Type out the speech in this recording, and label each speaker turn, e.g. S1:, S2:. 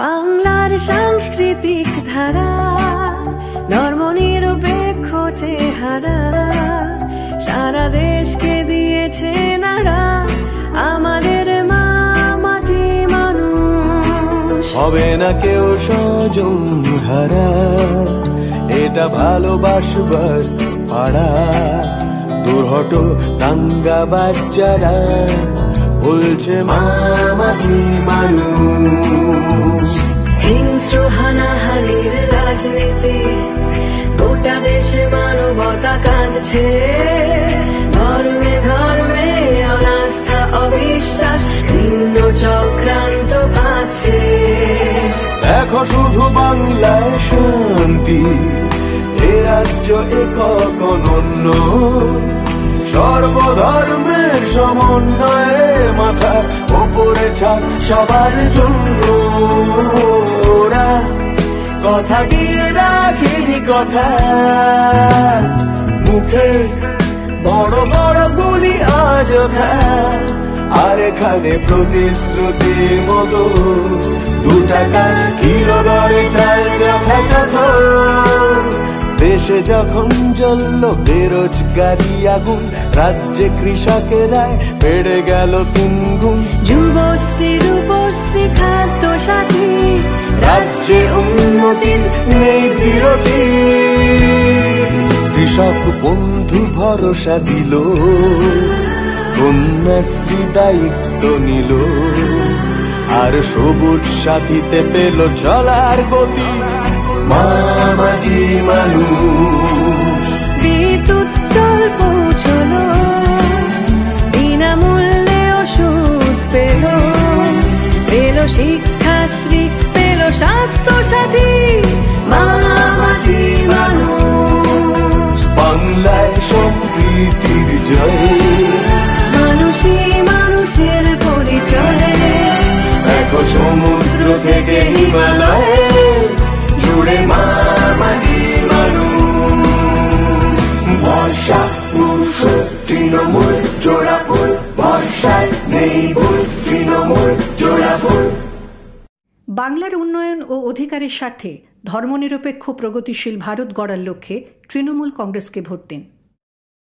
S1: বাংলার সাংস্কৃতিক ধারা ধর্ম নিরপেক্ষ চেহারা, সারা দেশকে দিয়েছে নাড়া, আমাদের মা মাটি মানুষ।
S2: হবে না কেউ সজন হারা এটা ভালোবাসবার পাড়া। দুর্হট দাঙ্গা বাচ্চারা বলছে মামাটি মানুষ
S1: রাজনীতি গোটা দেশে মানবতা কাঁদছে। ধর্মে ধর্মে অনাস্থা অবিশ্বাস ভিন্ন চক্রান্ত পাচ্ছে
S2: দেখো শুধু বাংলায় শান্তি, এ রাজ্য একক অনন্য। সর্বধর্মের সমন্বয়ে মাথার ওপরে ছাদ সবার জন্য। ওরা কথা দিয়ে রাখিনি কথা। মুখে বড় বড় গুলি আজ আর এখানে প্রতিশ্রুতির মতো দু টাকা কিলো দরে চাল যথাযথ দেশে যখন জ্বলল বেরোজগারি আগুন, রাজ্যে কৃষকেরা বেড়ে গেল তিন গুণ
S1: যুবশ্রী, রূপশ্রী খাদ্য সাথী
S2: রাজ্যে উন্নতির নেই বিরতি কৃষক বন্ধু ভরসা দিল কন্যাশ্রী দায়িত্ব নিল। আর সবুজ সাথীতে পেল চলার গতি। মামাটি মানুষ।
S1: বিদ্যুৎ, জল পৌঁছলো, বিনামূল্যে ওষুধ পেল পেল শিক্ষাশ্রী
S2: জয়
S1: মানুষের পরিচয়।
S2: দেখো সমুদ্র থেকে হিমালয়ে জুড়ে মানুষ। বর্ষা মুসুর তৃণমূল জোড়া ফুল বর্ষায় নেই ভুল তৃণমূল জোড়া ফুল
S3: বাংলার উন্নয়ন ও অধিকারের স্বার্থে ধর্মনিরপেক্ষ প্রগতিশীল ভারত গড়ার লক্ষ্যে তৃণমূল কংগ্রেসকে ভোট দিন।